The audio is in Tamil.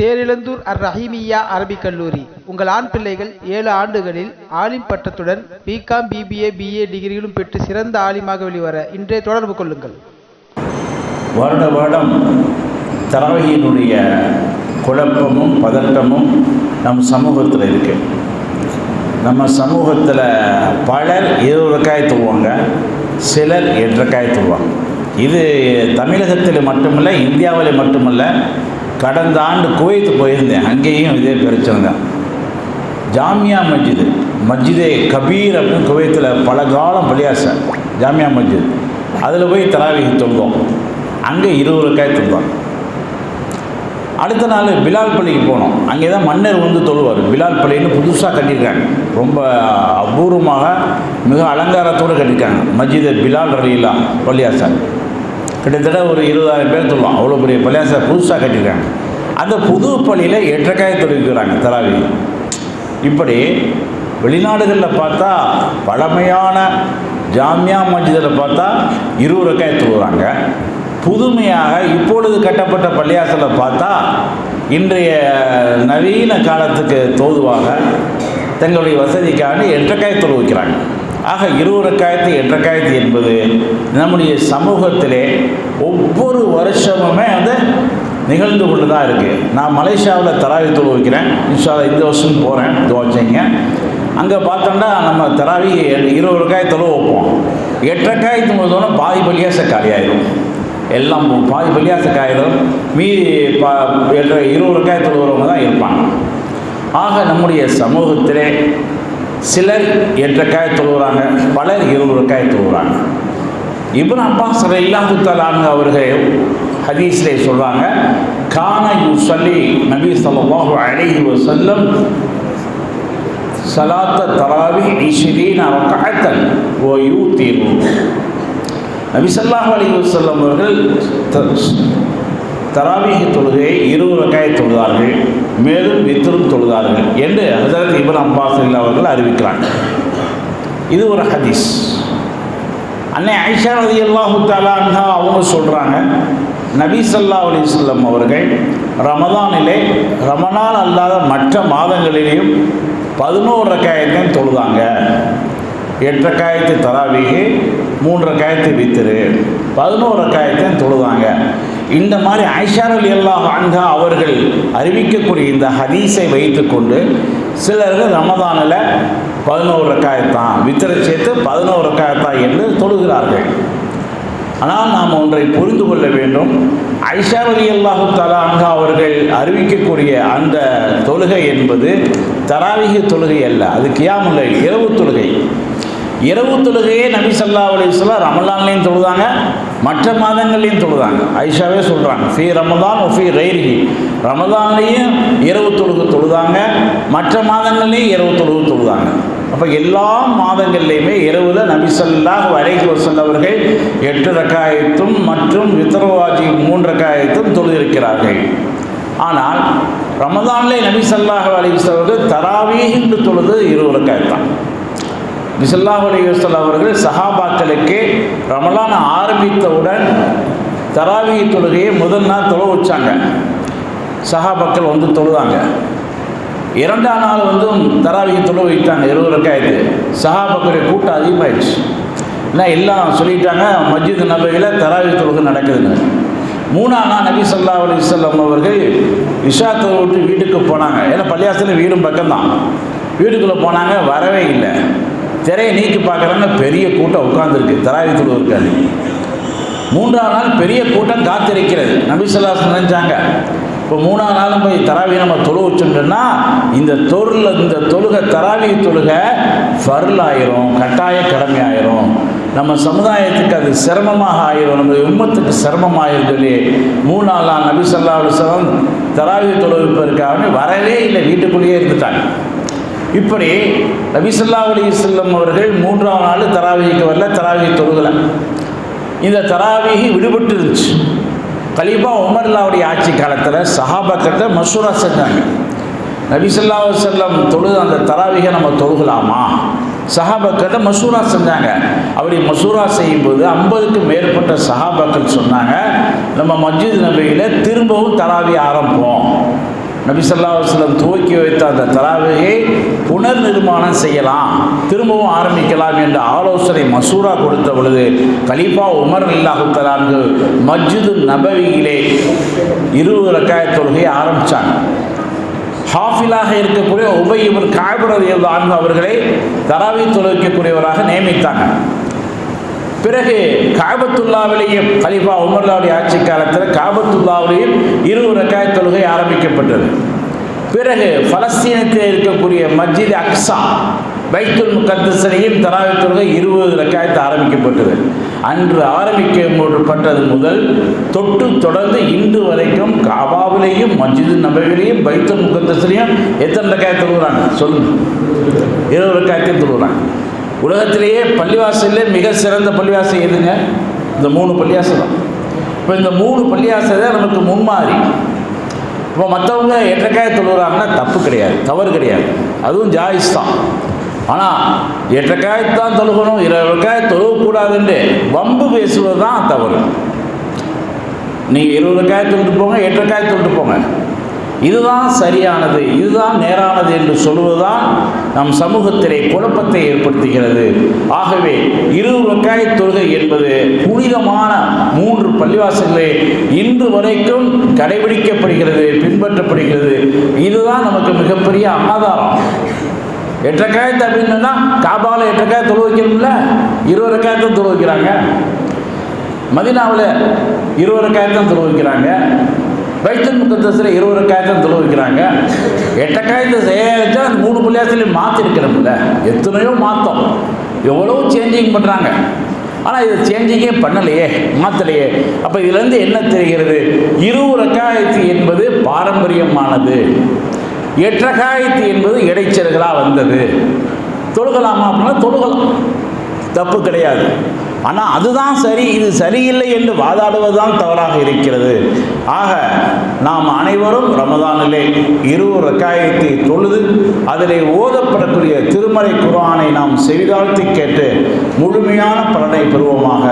தேரிழந்தூர் அர் ரஹீமியா அரபிக் கல்லூரி. உங்கள் ஆண் பிள்ளைகள் ஏழு ஆண்டுகளில் ஆலிம் பட்டத்துடன் பிகாம் பிபிஏ பிஏ டிகிரிகளும் பெற்று சிறந்த ஆலிமாக வெளிவர இன்றே தொடர்பு கொள்ளுங்கள். வருட வருடம் தரவையினுடைய குழப்பமும் பதட்டமும் நம் சமூகத்தில் இருக்கு. நம்ம சமூகத்தில் பலர் இருபதுக்காய் சிலர் எட்டு ரக்காய் இது தமிழகத்தில் மட்டுமல்ல இந்தியாவில் மட்டுமல்ல கடந்த ஆண்டு குவைத்து போயிருந்தேன். அங்கேயும் இதே பிரச்சனை தான் ஜாமியா மஸ்ஜிது. மஸ்ஜிதே கபீர் அப்படின்னு குவைத்தில் பல காலம் பலியாச ஜாமியா மஸ்ஜித். அதில் போய் தராவிகி தொழுதோம். அங்கே இருபது ரூபாய் தொழுவாங்க. அடுத்த நாள் பிலால் பள்ளிக்கு போனோம். அங்கே தான் மன்னர் வந்து தொழுவார். பிலால் பள்ளின்னு புதுசாக கட்டியிருக்காங்க. ரொம்ப அபூர்வமாக மிக அலங்காரத்தோடு கட்டியிருக்காங்க. மஸ்ஜித் பிலால் ரலீலா பள்ளியாசார் கிட்டத்தட்ட ஒரு இருபதாயிரம் பேர் சொல்லுவோம் அவ்வளோ பெரிய பள்ளியாசார் புதுசாக கட்டியிருக்காங்க. அந்த புது பள்ளியில் எட்டக்காய் தொழுகிறாங்க தராவி. இப்படி வெளிநாடுகளில் பார்த்தா பழமையான ஜாமியா மஸ்ஜிதில் பார்த்தா இருபது ரக்காய் தொழுகிறாங்க புதுமையாக இப்பொழுது கட்டப்பட்ட பள்ளியாசலை பார்த்தா இன்றைய நவீன காலத்துக்கு தோதுவாக தங்களுடைய வசதிக்காக எட்டக்காய் தொழு வைக்கிறாங்க ஆக இருபது ரக்காயத்து எட்டக்காயத்து என்பது நம்முடைய சமூகத்திலே ஒவ்வொரு வருஷமுமே வந்து நிகழ்ந்து கொண்டு தான் இருக்குது நான் மலேசியாவில் தராவி தொழு வைக்கிறேன். இன்ஷால இந்த வருஷம் போகிறேன் துவச்சிங்க அங்கே பார்த்தோம்னா நம்ம தராவி இருபது ரக்காய் வைப்போம். எட்டு ரக்காயத்து பாதி பள்ளியாச காலியாயிடும் எல்லாம் பாதி பள்ளியாச காயிடும் மீதி பா எட்டு இருபது ரக்காய் தொழுகிறவங்க தான் இருப்பாங்க. ஆக நம்முடைய சமூகத்திலே சிலர் எட்டு ரக்காய் தொழுகிறாங்க பலர் இருபது ரக்காய் தொழுகிறாங்க இப்னு அப்பாஸ் ரலியல்லாஹு தஆலா அவர்கள் ஹதீஸ்லே சொல்றாங்க கான சொல்லி நபி ஸல்லல்லாஹு அலைஹி வஸல்லம் சலாத்த தராவி இஷ்ரீன ரக்அத்தன் வ தீர்வு நபி ஸல்லல்லாஹு அலைஹி வஸல்லம் அவர்கள் தராவிக தொழுகையை இருபது ரக்காய் தொழுதார்கள். மேலும் வித்தரும் தொழுதார்கள் என்று ஹசரத் இபன் அப்பாஸ் அவர்கள் அறிவிக்கிறாங்க இது ஒரு ஹதீஸ். அன்னை ஐஷா ரதி அல்லாஹு தாலான்ஹா அவங்க சொல்கிறாங்க நபி சல்லா அலிஸ்லம் அவர்கள் ரமதானிலே ரமணான் அல்லாத மற்ற மாதங்களிலேயும் பதினோரு ரக்காயத்தையும் தொழுதாங்க. எட்டு ரக்காயத்தை தராவிகி மூன்று காயத்தை வித்துரு பதினோரு ரக்காயத்தையும் தொழுதாங்க. இந்த மாதிரி ஐஷார் அலி அல்லாஹ் அன்ஹா அவர்கள் அறிவிக்கக்கூடிய இந்த ஹதீஸை வைத்துக்கொண்டு சிலர்கள் ரமதானில் பதினோரு ரக்காயத்தான் வித்திரை சேர்த்து பதினோரு ரக்காயத்தான் என்று தொழுகிறார்கள். ஆனால் நாம் ஒன்றை புரிந்து கொள்ள வேண்டும். ஐஷார் அலி அல்லாஹு தலா அன்ஹா அவர்கள் அறிவிக்கக்கூடிய அந்த தொழுகை என்பது தராவிக தொழுகை அல்ல அது கியாமுல்லை இரவு தொழுகை. இரவு தொழுகையே நபி சல்லா அலிஸ்லாம் ரமலான்லேயும் தொழுதாங்க மற்ற மாதங்கள்லையும் தொழுதாங்க. ஐஷாவே சொல்கிறாங்க ஃபி ரமதான் ஃபி ரைரிஹி ரமதான்லேயும் இரவு தொழுகு தொழுதாங்க மற்ற மாதங்கள்லேயும் இரவு தொழுகு தொழுதாங்க. அப்போ எல்லா மாதங்கள்லையுமே இரவில் நபி சல்லாஹ் அலைஹி அவர்கள் எட்டு ரக்காயத்தும் மற்றும் வித்தரவாஜி மூன்று ரக்காயத்தும் தொழுதிருக்கிறார்கள். ஆனால் ரமதான்லே நபி சல்லாஹ் அலைஹி வஸல்லம் அவர்கள் தராவீஹ் என்று தொழுது இருபது ரக்காயத்தான். நிசல்லாஹ் அலைவசல் அவர்கள் சஹாபாக்களுக்கு ரமலான் ஆரம்பித்தவுடன் தராவி தொழுகையை முதல் நாள் தொழ வச்சாங்க. சஹாபாக்கள் வந்து தொழுதாங்க. இரண்டாம் நாள் வந்து தராவியை தொழ வைத்தாங்க இருபது ரக்காயத்து. சஹாபாக்களுடைய கூட்டம் அதிகமாகிடுச்சு ஏன்னா எல்லாம் சொல்லிட்டாங்க மஸ்ஜித் நபையில் தராவி தொழுகை நடக்குதுன்னு. மூணாம் நாள் நபி சொல்லா அலிசல்லாம் அவர்கள் இஷா விட்டு வீட்டுக்கு போனாங்க. ஏன்னா பள்ளியாசத்தில் வீடும் பக்கம்தான். வீட்டுக்குள்ளே போனாங்க வரவே இல்லை. திரையை நீக்கி பார்க்குறாங்க பெரிய கூட்டம் உட்காந்துருக்கு தராவி தொழு இருக்காது. மூன்றாம் நாள் பெரிய கூட்டம் காத்திருக்கிறது. நபிசல்லாஸ் நினைச்சாங்க. இப்போ மூணாம் நாளும் போய் தராவி நம்ம தொழு வச்சுட்டோம்னா இந்த தொருள் இந்த தொழுகை தராவி தொழுகை ஃபருள் ஆயிரும் கட்டாய கடமை ஆயிரும் நம்ம சமுதாயத்துக்கு அது சிரமமாக ஆயிரும். நம்ம உம்மத்துக்கு சிரமமாயிரும் சொல்லி மூணு நாள் நபி சொல்லா அலுவலம் தராவி தொழுவிப்பதற்காக வரவே இல்லை. வீட்டுக்குள்ளேயே இருந்துட்டாங்க. இப்படி நபிசல்லா அலி செல்லம் அவர்கள் மூன்றாம் நாள் தராவிக்கு வரல தராவி தொழுகலை. இந்த தராவிகி விடுபட்டு இருந்துச்சு கலீபா உமர்லாவுடைய ஆட்சி காலத்தில் சஹாபாக்கிட்ட மசூரா செஞ்சாங்க. நபிசல்லா செல்லம் தொழுது அந்த தராவிகை நம்ம தொழுகலாமா? சஹாபாக்கிட்ட மசூரா செஞ்சாங்க. அப்படி மசூரா செய்யும்போது ஐம்பதுக்கு மேற்பட்ட சஹாபாக்கள் சொன்னாங்க நம்ம மஸ்ஜித் நபியில் திரும்பவும் தராவி ஆரம்பிப்போம் நபிசல்லா வஸ்லம் துவக்கி வைத்த அந்த தராவையை புனர் நிர்மாணம் செய்யலாம் திரும்பவும் ஆரம்பிக்கலாம் என்ற ஆலோசனை மசூரா கொடுத்த பொழுது கலீஃபா உமர் அல்லாஹு தலான்கு மஸ்ஜிது நபவியிலே இருபது ரக்காய தொழுகையை ஆரம்பித்தாங்க ஹாஃபிலாக இருக்கக்கூடிய உபயிபர் காபுரர் ஆன்கு அவர்களை தராவி தொழுவிக்கக்கூடியவராக நியமித்தாங்க. பிறகு காபத்துல்லாவிலேயும் கலிஃபா உமர்லாவுடைய ஆட்சி காலத்தில் காபத்துல்லாவிலேயும் இருபது ரக்காய தொழுகை ஆரம்பிக்கப்பட்டது. பிறகு பலஸ்தீனத்தில் இருக்கக்கூடிய மஸ்ஜித் அக்ஸா பைத்துல் முகத்தசனையும் தராவி தொழுகை இருபது ரக்காயத்து ஆரம்பிக்கப்பட்டது. அன்று ஆரம்பிக்கப்பட்டது முதல் தொட்டு தொடர்ந்து இன்று வரைக்கும் காபாவிலேயும் மஸ்ஜிது நபவிலையும் பைத்துல் முகத்தசனையும் எத்தனை ரக்காயத்து தொழுகிறாங்க? சொல்லுங்க. இருபது ரக்காயத்தையும் தொழுகிறாங்க. உலகத்திலேயே பள்ளிவாசல்ல மிக சிறந்த பள்ளிவாசல் எதுங்க? இந்த மூணு பள்ளிவாசல் தான். இப்போ இந்த மூணு பள்ளிவாசல் தான் நமக்கு முன்மாறி இப்போ மற்றவங்க எட்டக்காய தொழுகிறாங்கன்னா தப்பு கிடையாது தவறு கிடையாது. அதுவும் ஜாயிஸ் தான். ஆனால் எட்டக்காயத்தான் தொழுகணும் இருபதுக்காய தொழுகக்கூடாதுன்னு வம்பு பேசுவது தான் தவறு. நீங்கள் இருபது காய தொழுட்டு போங்க எட்டக்காய தொழுட்டு போங்க. இதுதான் சரியானது இதுதான் நேரானது என்று சொல்வதுதான் நம் சமூகத்திலே குழப்பத்தை ஏற்படுத்துகிறது. ஆகவே இருபது ரக்காய தொழுகை என்பது புனிதமான மூன்று பள்ளிவாசல்களே இன்று வரைக்கும் கடைபிடிக்கப்படுகிறது பின்பற்றப்படுகிறது. இதுதான் நமக்கு மிகப்பெரிய ஆதாரம். எட்டக்காயத்து அப்படின்னா காபாவில் எட்டக்காய தொழு வைக்கணும்ல? இருபது ரக்காயத்தை தொழு வைக்கிறாங்க. மதினாவில் இருபது ரக்காயத்தான் தொழு வைக்கிறாங்க. பைத்தல் முக்கத்தஸில் இருபது ரக்காயத்தான் தொழு வைக்கிறாங்க எட்டக்காயத்தை செய்ய அந்த மூணு பள்ளியாசிலையும் மாற்றிருக்கிறோம்ல எத்தனையோ மாற்றம் எவ்வளோ சேஞ்சிங் பண்ணுறாங்க ஆனால் இதை சேஞ்சிங்கே பண்ணலையே மாற்றலையே அப்போ இதுலேருந்து என்ன தெரிகிறது? இருபது ரக்காயத்து என்பது பாரம்பரியமானது. எட்டகாயத்து என்பது இடைச்சல்களாக வந்தது. தொழுகலாமா அப்படின்னா தொழுகலாம். தப்பு கிடையாது. ஆனால் அதுதான் சரி இது சரியில்லை என்று வாதாடுவதுதான் தவறாக இருக்கிறது. ஆக நாம் அனைவரும் ரமதானிலே இருவர் ரக்காயத்தை தொழுது அதிலே ஓதப்படக்கூடிய திருமறை குரானை நாம் செவிதாழ்த்தி கேட்டு முழுமையான பலனை பெறுவோமாக.